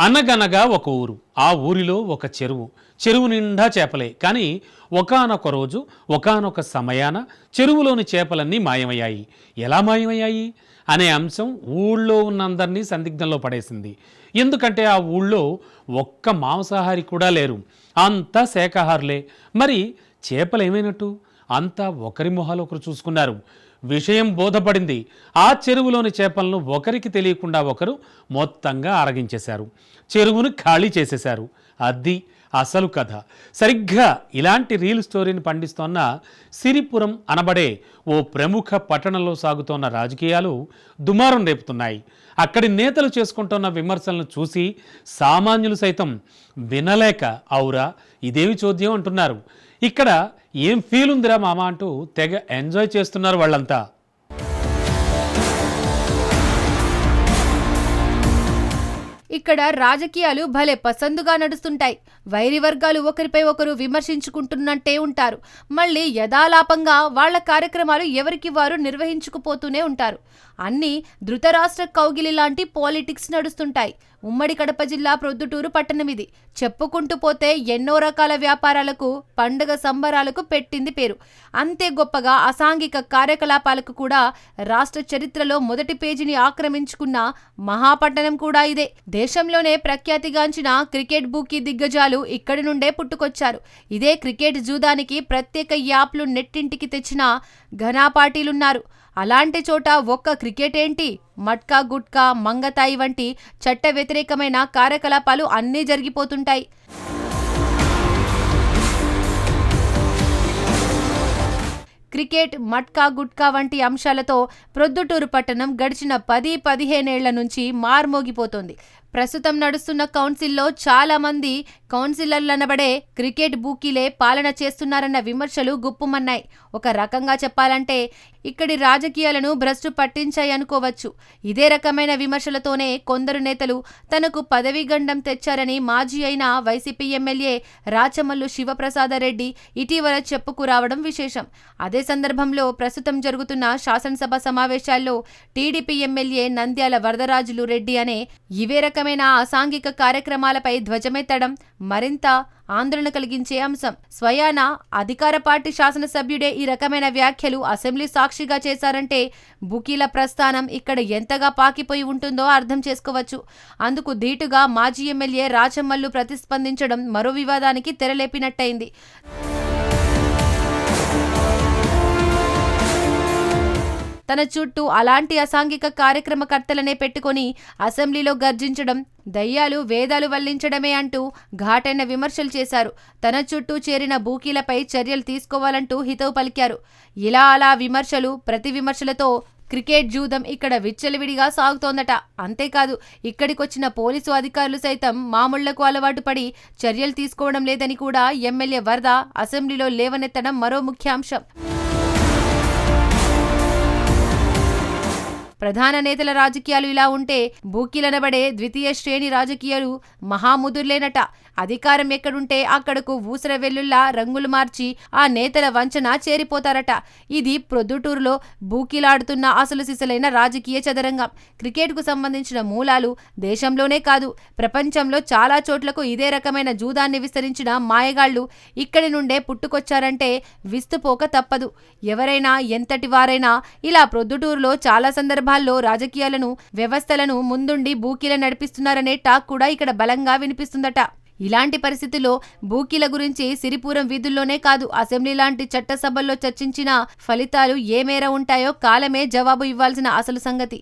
అనగనగా ఒక ఊరు ఆ ఊరిలో ఒక చెరువు. చెరువు నిండా చేపలే కానీ ఒకానొక రోజు ఒకానొక సమయాన చెరువులోని చేపలన్నీ మాయమయ్యాయి. ఎలా మాయమయ్యాయి? అనే అంశం ఊళ్ళో ఉన్న అందరినీ సందిగ్ధంలో పడేసింది. ఎందుకంటే ఆ ఊళ్ళో ఒక్క మాంసాహారి కూడా లేరు. అంతా శాఖాహారులే మరి చేపలు ఏమైనట్టు అంతా ఒకరి మొహాలు ఒకరు చూసుకున్నారు. విషయం బోధపడింది. ఆ చెరువులోని చేపలను ఒకరికి తెలియకుండా ఒకరు మొత్తంగా అరగించేశారు. చెరువును ఖాళీ చేసేశారు. అది అసలు కథ. సరిగ్గా ఇలాంటి రీల్ స్టోరీని పండిస్తోన్న సిరిపురం అనబడే ఓ ప్రముఖ పట్టణంలో సాగుతోన్న రాజకీయాలు దుమారం రేపుతున్నాయి. అక్కడి నేతలు చేసుకుంటున్న విమర్శలను చూసి సామాన్యులు సైతం వినలేక ఔరా ఇదేమి చోద్యం అంటున్నారు. ఇక్కడ ఏం ఫీల్ ఉందిరా మామ అంటూ తెగ ఎంజాయ్ చేస్తున్నారు వాళ్ళంతా. ఇక్కడ రాజకీయాలు భలే పసందుగా నడుస్తుంటాయి. వైరి వర్గాలు ఒకరిపై ఒకరు విమర్శించుకుంటున్నట్టే ఉంటారు. మళ్ళీ యథాలాపంగా వాళ్ళ కార్యక్రమాలు ఎవరికి వారు నిర్వహించుకుపోతూనే ఉంటారు. అన్నీ ధృతరాష్ట్ర కౌగిలి లాంటి పాలిటిక్స్ నడుస్తుంటాయి. ఉమ్మడి కడప జిల్లా ప్రొద్దుటూరు పట్టణం ఇది చెప్పుకుంటూ పోతే ఎన్నో రకాల వ్యాపారాలకు పండుగ సంబరాలకు పెట్టింది పేరు. అంతే గొప్పగా అసాంఘిక కార్యకలాపాలకు కూడా రాష్ట్ర చరిత్రలో మొదటి పేజీని ఆక్రమించుకున్న మహాపట్టణం కూడా ఇదే. దేశంలోనే ప్రఖ్యాతిగాంచిన క్రికెట్ బూకీ దిగ్గజాలు ఇక్కడి నుండే పుట్టుకొచ్చారు. ఇదే క్రికెట్ జూదానికి ప్రత్యేక యాప్లు నెట్టింటికి తెచ్చిన ఘనాపాటీలున్నారు అలాంటి చోట ఒక్క క్రికెట్ ఏంటి? మట్కా గుట్కా మంగతాయి వంటి చట్ట వ్యతిరేకమైన కార్యకలాపాలు అన్నీ జరిగిపోతుంటాయి. క్రికెట్ మట్కా గుట్కా వంటి అంశాలతో ప్రొద్దుటూరు పట్టణం గడిచిన పది పదిహేనేళ్ళ నుంచి మార్మోగిపోతోంది. ప్రస్తుతం నడుస్తున్న కౌన్సిల్లో చాలా మంది కౌన్సిలర్లనబడే క్రికెట్ బూకీలే పాలన చేస్తున్నారన్న విమర్శలు గుప్పుమన్నాయి. ఒక రకంగా చెప్పాలంటే ఇక్కడి రాజకీయాలను భ్రష్టు పట్టించాయి అనుకోవచ్చు. ఇదే రకమైన విమర్శలతోనే కొందరు నేతలు తనకు పదవీ గండం తెచ్చారని మాజీ అయిన వైసీపీ ఎమ్మెల్యే రాచమల్లు శివప్రసాదరెడ్డి ఇటీవల చెప్పుకురావడం విశేషం. అదే సందర్భంలో ప్రస్తుతం జరుగుతున్న శాసనసభ సమావేశాల్లో టీడీపీ ఎమ్మెల్యే నంద్యాల వరదరాజులు రెడ్డి అనే ఇవే రకమైన అసాంఘిక కార్యక్రమాలపై ధ్వజమెత్తడం మరింత ఆందోళన కలిగించే అంశం. స్వయాన అధికార పార్టీ శాసనసభ్యుడే ఈ రకమైన వ్యాఖ్యలు అసెంబ్లీ సాక్షిగా చేశారంటే బుకీల ప్రస్థానం ఇక్కడ ఎంతగా పాకిపోయి ఉంటుందో అర్థం చేసుకోవచ్చు. అందుకు ధీటుగా మాజీ ఎమ్మెల్యే రాచమ్మల్లు ప్రతిస్పందించడం మరో వివాదానికి తెరలేపినట్టయింది. తన చుట్టూ అలాంటి అసాంఘిక కార్యక్రమకర్తలనే పెట్టుకొని అసెంబ్లీలో గర్జించడం దయ్యాలు వేదాలు వల్లించడమే అంటూ ఘాటైన విమర్శలు చేశారు. తన చుట్టూ చేరిన బూకీలపై చర్యలు తీసుకోవాలంటూ హితవు పలికారు. ఇలా అలా విమర్శలు ప్రతి విమర్శలతో క్రికెట్ జూదం ఇక్కడ విచ్చలవిడిగా సాగుతోందట. అంతేకాదు ఇక్కడికొచ్చిన పోలీసు అధికారులు సైతం మామూళ్ళకు అలవాటు పడి చర్యలు తీసుకోవడం లేదని కూడా ఎమ్మెల్యే వరద అసెంబ్లీలో లేవనెత్తడం మరో ముఖ్యాంశం. ప్రధాన నేతల రాజకీయాలు ఇలా ఉంటే బూకిలనబడే ద్వితీయ శ్రేణి రాజకీయాలు మహాముదుర్లేనట. అధికారం ఎక్కడుంటే అక్కడకు ఊసర వెల్లుల్లా రంగులు మార్చి ఆ నేతల వంచన చేరిపోతారట. ఇది ప్రొద్దుటూరులో బూకిలాడుతున్న అసలు సిసలైన రాజకీయ చదరంగం. క్రికెట్కు సంబంధించిన మూలాలు దేశంలోనే కాదు ప్రపంచంలో చాలా చోట్లకు ఇదే రకమైన జూదాన్ని విస్తరించిన మాయగాళ్ళు ఇక్కడి నుండే పుట్టుకొచ్చారంటే విస్తుపోక తప్పదు. ఎవరైనా ఎంతటి వారైనా ఇలా ప్రొద్దుటూరులో చాలా సందర్భాల్లో రాజకీయాలను వ్యవస్థలను ముందుండి బూకీల నడిపిస్తున్నారనే టాక్ కూడా ఇక్కడ బలంగా వినిపిస్తుందట. ఇలాంటి పరిస్థితుల్లో బూకీల గురించి సిరిపురం వీధుల్లోనే కాదు అసెంబ్లీ లాంటి చట్టసభల్లో చర్చించిన ఫలితాలు ఏ మేర ఉంటాయో కాలమే జవాబు ఇవ్వాల్సిన అసలు సంగతి.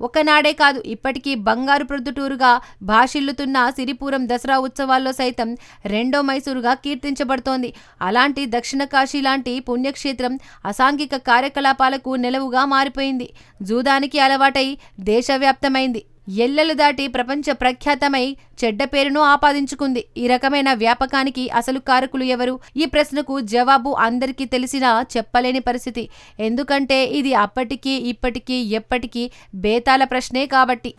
ఒకనాడే కాదు ఇప్పటికీ బంగారు ప్రొద్దుటూరుగా భాషిల్లుతున్న సిరిపురం దసరా ఉత్సవాల్లో సైతం రెండో మైసూరుగా కీర్తించబడుతోంది. అలాంటి దక్షిణ కాశీ లాంటి పుణ్యక్షేత్రం అసాంఘిక కార్యకలాపాలకు నెలవుగా మారిపోయింది. జూదానికి అలవాటై దేశవ్యాప్తమైంది. ఎల్లలు దాటి ప్రపంచ ప్రఖ్యాతమై చెడ్డ పేరును ఆపాదించుకుంది. ఈ రకమైన వ్యాపకానికి అసలు కారకులు ఎవరు? ఈ ప్రశ్నకు జవాబు అందరికీ తెలిసినా చెప్పలేని పరిస్థితి. ఎందుకంటే ఇది అప్పటికీ ఇప్పటికీ ఎప్పటికీ బేతాల ప్రశ్నే కాబట్టి.